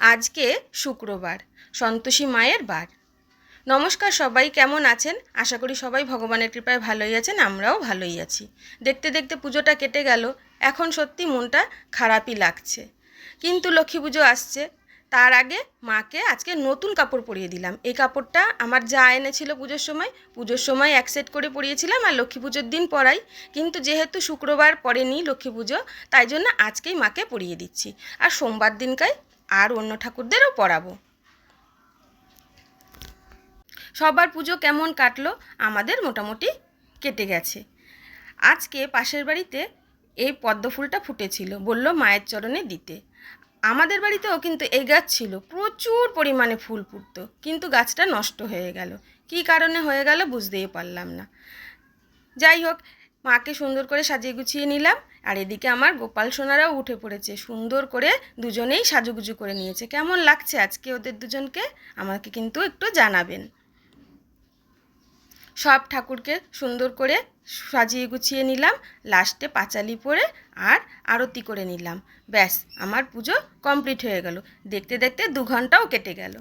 আজকে শুক্রবার, সন্তোষী মায়ের বার। নমস্কার সবাই, কেমন আছেন? আশা করি সবাই ভগবানের কৃপায় ভালোই আছেন, আমরাও ভালোই আছি। দেখতে দেখতে পুজোটা কেটে গেল, এখন সত্যি মনটা খারাপই লাগছে। কিন্তু লক্ষ্মী পুজো আসছে, তার আগে মাকে আজকে নতুন কাপড় পরিয়ে দিলাম। এই কাপড়টা আমার যা এনেছিল পুজোর সময় পুজোর সময় এক সেট করে পরিয়েছিলাম আর লক্ষ্মী পুজোর দিন পরাই। কিন্তু যেহেতু শুক্রবার পরেনি লক্ষ্মী পুজো, তাই জন্য আজকেই মাকে পরিয়ে দিচ্ছি। আর সোমবার দিনকায় আর অন্য ঠাকুরদেরও পরাবো সবার পুজো কেমন কাটলো? আমাদের মোটামুটি কেটে গেছে। আজকে পাশের বাড়িতে এই পদ্ম ফুলটা ফুটেছিল, বলল মায়ের চরণে দিতে। আমাদের বাড়িতেও কিন্তু এই গাছ ছিল, প্রচুর পরিমাণে ফুল ফুটতো, কিন্তু গাছটা নষ্ট হয়ে গেল। কী কারণে হয়ে গেল বুঝতেই পারলাম না। যাই হোক, মাকে সুন্দর করে সাজিয়ে গুছিয়ে নিলাম। আর এদিকে আমার গোপাল সোনারাও উঠে পড়েছে, সুন্দর করে দুজনেই সাজুগুজু করে নিয়েছে। কেমন লাগছে আজকে ওদের দুজনকে? আমাকে কিন্তু একটু জানাবেন। সব ঠাকুরকে সুন্দর করে সাজিয়ে গুছিয়ে নিলাম, লাস্টে পাঁচালি পরে আর আরতি করে নিলাম। ব্যাস, আমার পুজো কমপ্লিট হয়ে গেল। দেখতে দেখতে দু ঘন্টাও কেটে গেল।